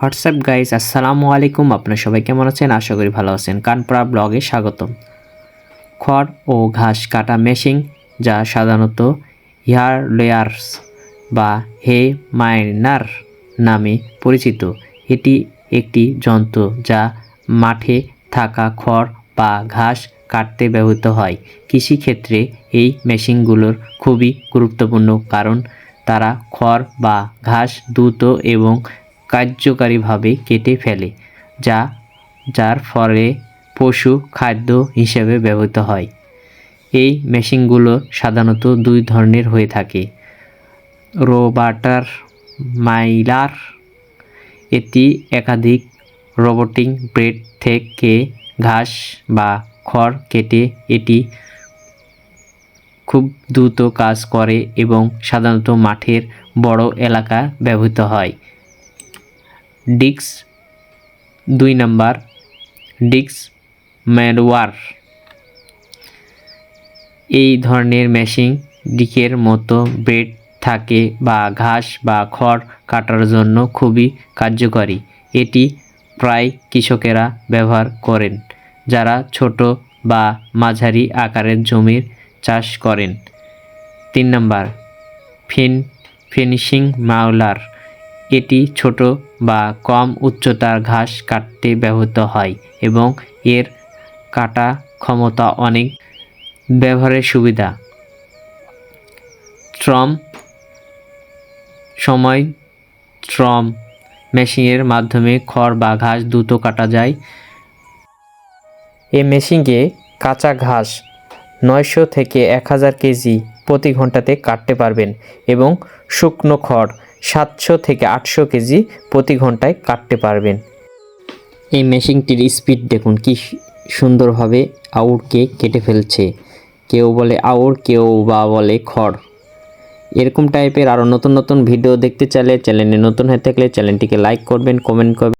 WhatsApp guys আসসালামু আলাইকুম। আপনার সবাই কেমন আছেন? আশা করি ভালো আছেন। কানপাড়া ব্লগে স্বাগতম। খড় ও ঘাস কাটা মেশিন যা সাধারণত হেয়ার লেয়ার্স বা হে মাইনার নামে পরিচিত। এটি একটি যন্ত্র যা মাঠে থাকা খড় বা ঘাস কাটতে ব্যবহৃত হয়। কৃষিক্ষেত্রে এই মেশিনগুলোর খুবই গুরুত্বপূর্ণ কারণ তারা খড় বা ঘাস দ্রুত এবং কার্যকারীভাবে কেটে ফেলে, যা, যার ফলে পশু খাদ্য হিসেবে ব্যবহৃত হয়। এই মেশিনগুলো সাধারণত দুই ধরনের হয়ে থাকে। রোবাটার মাইলার, এটি একাধিক রোবোটিক ব্লেড থেকে ঘাস বা খড় কেটে এটি খুব দ্রুত কাজ করে এবং সাধারণত মাঠের বড় এলাকা ব্যবহৃত হয়। ডিক্স দুই নাম্বার, ডিক্স ম্যানওয়ার এই ধরনের মেশিন ডিকের মতো ব্রেড থাকে বা ঘাস বা খড় কাটার জন্য খুবই কার্যকরী। এটি প্রায় কৃষকেরা ব্যবহার করেন, যারা ছোট বা মাঝারি আকারের জমির চাষ করেন। তিন নম্বর, ফিন, ফিনিশিং মাউলার এটি ছোট বা কম উচ্চতার ঘাস কাটতে ব্যবহৃত হয় এবং এর কাটা ক্ষমতা অনেক ব্যবহারের সুবিধা। ট্রম সময় ট্রম মেশিনের মাধ্যমে খড় বা ঘাস দ্রুত কাটা যায়। এই মেশিনকে কাঁচা ঘাস নয়শো থেকে এক হাজার কেজি প্রতি ঘন্টাতে কাটতে পারবেন এবং শুকনো খড় সাতশো থেকে আটশো কেজি প্রতি ঘন্টায় কাটতে পারবেন। এই মেশিনটির স্পিড দেখুন, কি সুন্দরভাবে আউরকে কেটে ফেলছে। কেউ বলে আউর, কেউ বা বলে খড়। এরকম টাইপের আরও নতুন নতুন ভিডিও দেখতে চাইলে চ্যানেলে নতুন হয়ে থাকলে চ্যানেলটিকে লাইক করবেন কমেন্ট করবেন।